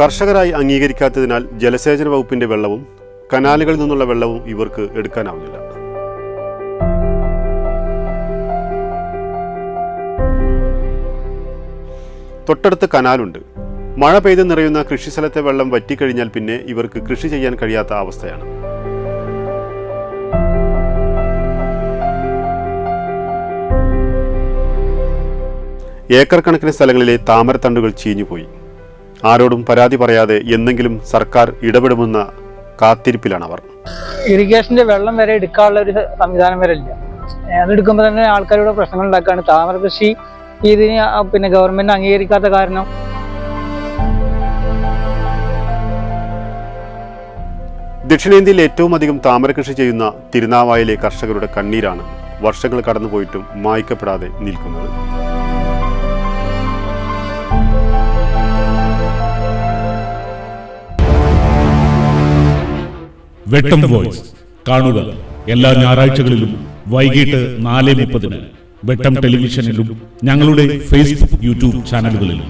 കർഷകരായി അംഗീകരിക്കാത്തതിനാൽ ജലസേചന വകുപ്പിന്റെ വെള്ളവും കനാലുകളിൽ നിന്നുള്ള വെള്ളവും ഇവർക്ക് എടുക്കാനാവുന്നില്ല. തൊട്ടടുത്ത് കനാലുണ്ട്. മഴ പെയ്ത് നിറയുന്ന കൃഷിസ്ഥലത്തെ വെള്ളം വറ്റിക്കഴിഞ്ഞാൽ പിന്നെ ഇവർക്ക് കൃഷി ചെയ്യാൻ കഴിയാത്ത അവസ്ഥയാണ്. ഏക്കർ കണക്കിന് സ്ഥലങ്ങളിലെ താമരത്തണ്ടുകൾ ചീഞ്ഞുപോയി. ആരോടും പരാതി പറയാതെ എന്നെങ്കിലും സർക്കാർ ഇടപെടുമെന്ന കാത്തിരിപ്പിലാണ് അവർ ഇറിഗേഷന്റെ വെള്ളം വരെ എടുക്കാനുള്ള ഒരു സംവിധാനം വരെ ഇല്ല. അതെടുക്കുമ്പോൾ തന്നെ ആൾക്കാരോട് പ്രശ്നങ്ങൾ ഉണ്ടാക്കാണ്. താമര കൃഷി ഇതിന് പിന്നെ ഗവൺമെന്റ് അംഗീകരിക്കാത്ത കാരണം. ദക്ഷിണേന്ത്യയിൽ ഏറ്റവും അധികം താമര കൃഷി ചെയ്യുന്ന തിരുനാവായിലെ കർഷകരുടെ കണ്ണീരാണ് വർഷങ്ങൾ കടന്നുപോയിട്ടും മായ്ക്കപ്പെടാതെ നിൽക്കുന്നത്. വെട്ടം വോയിസ് കാണുക. എല്ലാ ഞായറാഴ്ചകളിലും വൈകിട്ട് നാല് മുപ്പതിന് വെട്ടം ടെലിവിഷനിലും ഞങ്ങളുടെ ഫേസ്ബുക്ക് യൂട്യൂബ് ചാനലുകളിലും